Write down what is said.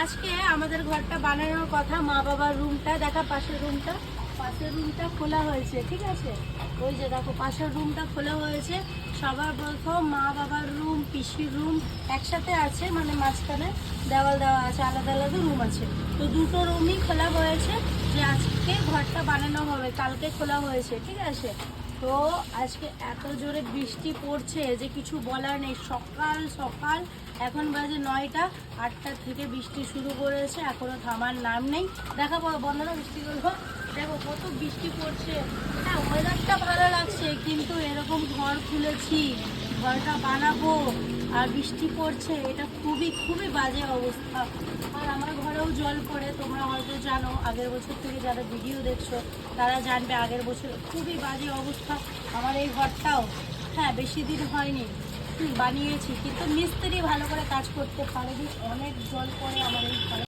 আজকে আমাদের ঘরটা বানানোর কথা, মা বাবার রুমটা, দেখা পাশের রুমটা। পাশের রুমটা খোলা হয়েছে, ঠিক আছে? ওই যে দেখো, পাশের রুমটা খোলা হয়েছে। সবার প্রথম মা বাবার রুম, পিসির রুম একসাথে আছে মানে মাঝখানে দেওয়াল দেওয়া আছে, আলাদা আলাদা রুম আছে। তো দুটো রুমই খোলা হয়েছে যে আজকে ঘরটা বানানো হবে, কালকে খোলা হয়েছে, ঠিক আছে? তো আজকে এত জোরে বৃষ্টি পড়ছে যে কিছু বলার নেই। সকাল সকাল, এখন বাজে নয়টা, আটটা থেকে বৃষ্টি শুরু করেছে, এখনও থামার নাম নেই। দেখাবো বন্ধনা বৃষ্টিগুলো দেখো, কত বৃষ্টি পড়ছে। হ্যাঁ ওয়েদারটা ভালো লাগছে, কিন্তু এরকম ঘর খুলেছি, ঘরটা বানাবো, আর বৃষ্টি পড়ছে, এটা খুবই খুবই বাজে অবস্থা। আর আমার ঘরেও জল পড়ে তোমরা হয়তো জানো, আগের বছর থেকে যারা ভিডিও দেখছ, তারা জানবে আগের বছর খুবই বাজে অবস্থা। আমার এই ঘরটাও হ্যাঁ বেশি দিন হয়নি। বানিয়েছি, কিন্তু মিস্ত্রি ভালো করে কাজ করতে পারেনি। অনেক জল পড়ে আমার এই